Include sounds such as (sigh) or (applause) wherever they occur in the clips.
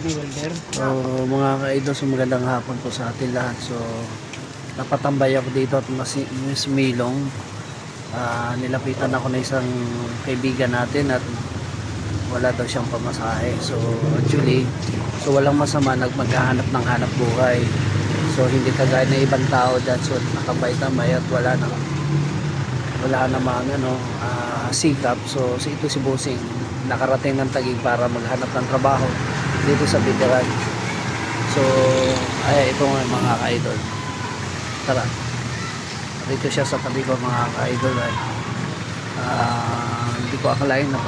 Welder. So mga ka-idol, so magandang hapon po sa atin lahat. So napatambay ako dito at mas, mas Milong. Ah, nilapitan ako ng isang kaibigan natin at wala daw siyang pamasahe. So actually, so walang masama nag maghahanap ng hanap buhay. So hindi kagaya ng ibang tao dyan. So nakabay-tambay at wala na wala namang ano, ah, sikap. So, si ito si Busing nakarating ng Taguig para maghanap ng trabaho dito sa veteran. So, ay ito nga mga ka-idol. Tara. Dito siya sa tabi ko mga ka-idol. Ay, ah, hindi ko akalain na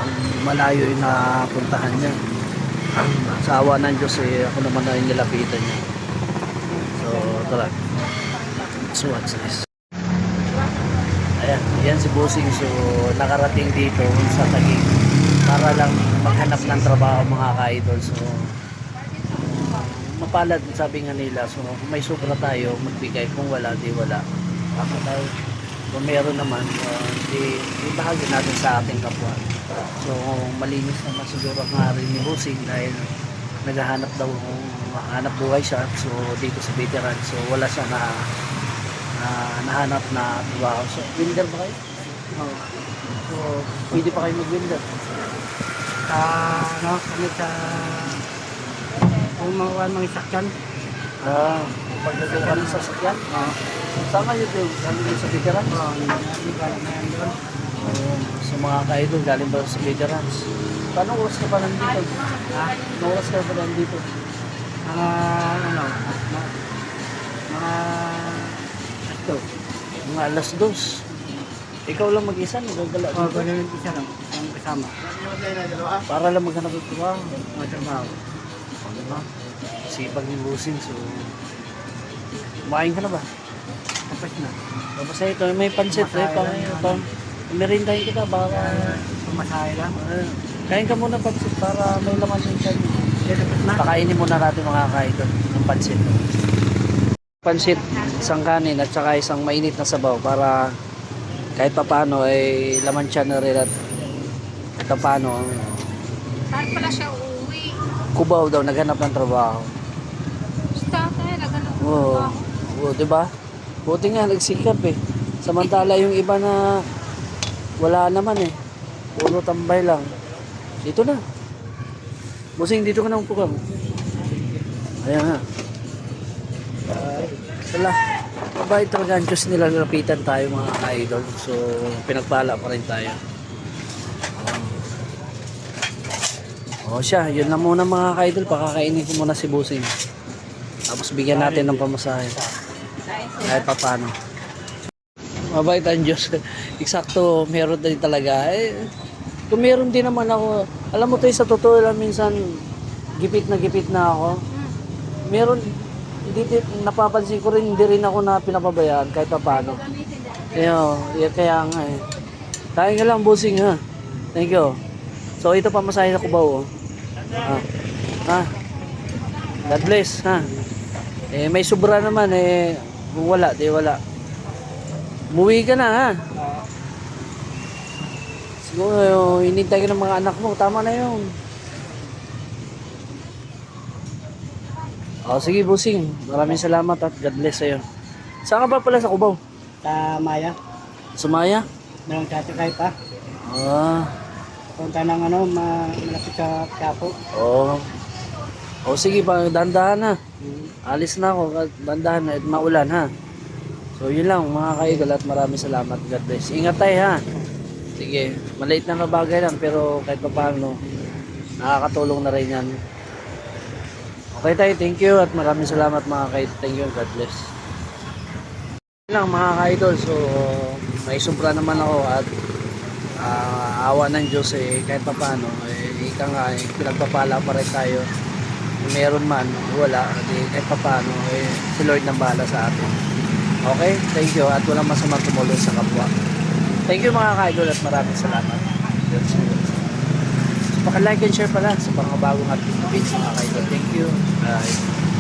malayo yung napuntahan niya. Sa awa ng Diyos eh, ako naman na nilapitan niya. So, tara. So, what's this? Ayan, yan si Bossing. So, nakarating dito sa Taguig para lang maghanap ng trabaho mga ka-idol. So, mapalad sabi nga nila. So, kung may sobra tayo, magbigay. Kung wala, di wala. Ako tayo. Kung meron naman, uh, di, ibahagi natin sa ating kapwa. So, malinis naman siguro nga rin ni Bossing dahil naghahanap daw hanap buhay siya. So, dito sa veteran. So, wala siya na na nahanap na trabaho. So, winter ba kayo? Oh. So, pwede pa kayo mag-winter. Sa, ano, kami sa, kung mga mga sakyan. Ah, pagdating ka ng sasakyan. Oo. Saan kayo doon? Galing din sa veteran? Oo, hindi ka na yan doon. Oo. sa mga ka-idol, galing ba sa veterans? Paano oras ka pa nandito? Ha? Ano oras ka pa nandito? Mga, ano, mga, mga, ito. Mga alas dos. Ikaw lang mag-isa, nagagala O, dito. ganun isa lang, ang kasama. Para lang maghanap ng trabaho. Mga trabaho. Diba? Sipag ni Busing, so... Kumain ka na ba? Tapos na. Tapos na ito, may pansit, eh, pang, pang, merindahin kita, baka... Pumasahe lang. ah, kain ka muna pansit para may laman yung na. Pakainin muna natin mga kaidol ng pansit. Pansit, isang kanin at saka isang mainit na sabaw para kahit papano ay laman siya na rin at kahit papano Saan pala siya uuwi? kubaw daw naghanap ng trabaho. Si tatay, nagano Oo. Oo, di ba? Buti nga nagsikap eh. Samantala yung iba na wala naman eh. Puro tambay lang. Dito na. Busing, dito ka na upo ka. Ayan nga. Uh, wala. Ang Diyos nila lapitan tayo mga idol. So, pinagpala pa rin tayo. O siya, yun lang muna mga ka-idol. Pakakainin ko muna si Busing. Tapos bigyan natin ng pamasahe. Kahit pa paano. Mabait ang Diyos. (laughs) Eksakto, meron din talaga. Eh, kung meron din naman ako, alam mo tayo sa totoo lang minsan, gipit na gipit na ako. Meron, hindi napapansin ko rin, hindi rin ako na pinapabayaan kahit pa paano. Kaya, yeah, kaya nga eh. Kain ka lang, busing ha. Thank you. So, ito pamasahe na kubaw. Oh. Ha. Ha. God bless, ha. Eh, may sobra naman, eh, wala, di wala. Umuwi ka na, ha. Siguro, yung hinintay ka ng mga anak mo, tama na yun. O, sige, busing. Maraming salamat at God bless sa'yo. Saan ka ba pala sa Cubao? Sa Maya. Sumaya? Meron tatakay pa. Ah, Punta ng ano, ma malapit sa Quiapo. oo. O, sige, pa, dandahan na. Hmm. Alis na ako, dandahan na, at maulan ha. So yun lang mga kaidol at maraming salamat. God bless. Ingat tayo ha. Sige, maliit na bagay lang pero kahit pa paano, nakakatulong na rin yan. Okay tayo, thank you at maraming salamat mga kaidol. Thank you, God bless. Lang mga kaidol, so may sobra naman ako at ah, awa ng Diyos eh, kahit pa paano, eh, ika nga, eh, pinagpapala pa rin tayo meron man, wala, di kahit pa paano, eh, si Lord nang bahala sa atin. Okay? Thank you. At walang masamang tumulong sa kapwa. Thank you mga ka-idol at maraming salamat. So, paka-like and share pala sa mga bagong update mga ka-idol. Thank you. Bye.